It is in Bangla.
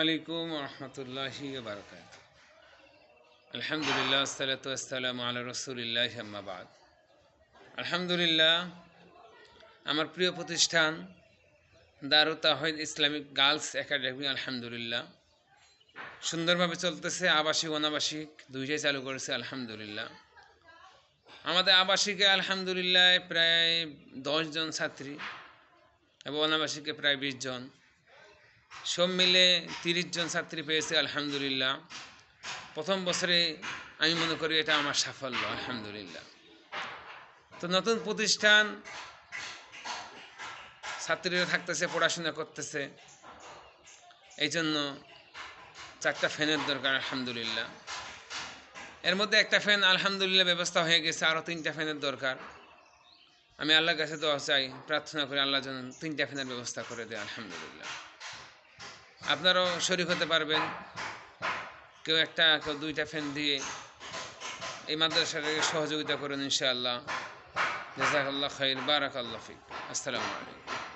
আলহামদুলিল্লাহ আলহামদুলিল্লাহ আমার প্রিয় প্রতিষ্ঠান দারু তাহিদ ইসলামিক গার্লস একাডেমি, আলহামদুলিল্লাহ। সুন্দরভাবে চলতেছে, আবাসিক, অনাবাসিক, দুইটাই চালু করেছে, আলহামদুলিল্লাহ। আমাদের আবাসিকে, আলহামদুলিল্লাহ, প্রায় জন ছাত্রী এবং অনাবাসিকে প্রায় বিশ জন। সব মিলে তিরিশ জন ছাত্রী পেয়েছে, আলহামদুলিল্লাহ। প্রথম বছরে আমি মনে করি এটা আমার সাফল্য, আলহামদুলিল্লাহ। তো নতুন প্রতিষ্ঠান, ছাত্রীরা থাকতেছে, পড়াশোনা করতেছে। এই জন্য চারটা ফ্যানের দরকার, আলহামদুলিল্লাহ। এর মধ্যে একটা ফ্যান, আলহামদুলিল্লাহ, ব্যবস্থা হয়ে গেছে, আরও তিনটা ফ্যানের দরকার। আমি আল্লাহর কাছে দোয়া চাই, প্রার্থনা করি আল্লাহ যেন তিনটা ফ্যানের ব্যবস্থা করে দেয়, আলহামদুলিল্লাহ। আপনারাও শরিক হতে পারবেন। কেউ একটা, কেউ দুইটা ফ্যান দিয়ে এই মাদ্রাসাটাকে সহযোগিতা করুন ইনশাআল্লাহ। জাজাকাল্লাহ খৈর বারাক আল্লাহ ফিক। আসসালামু আলাইকুম।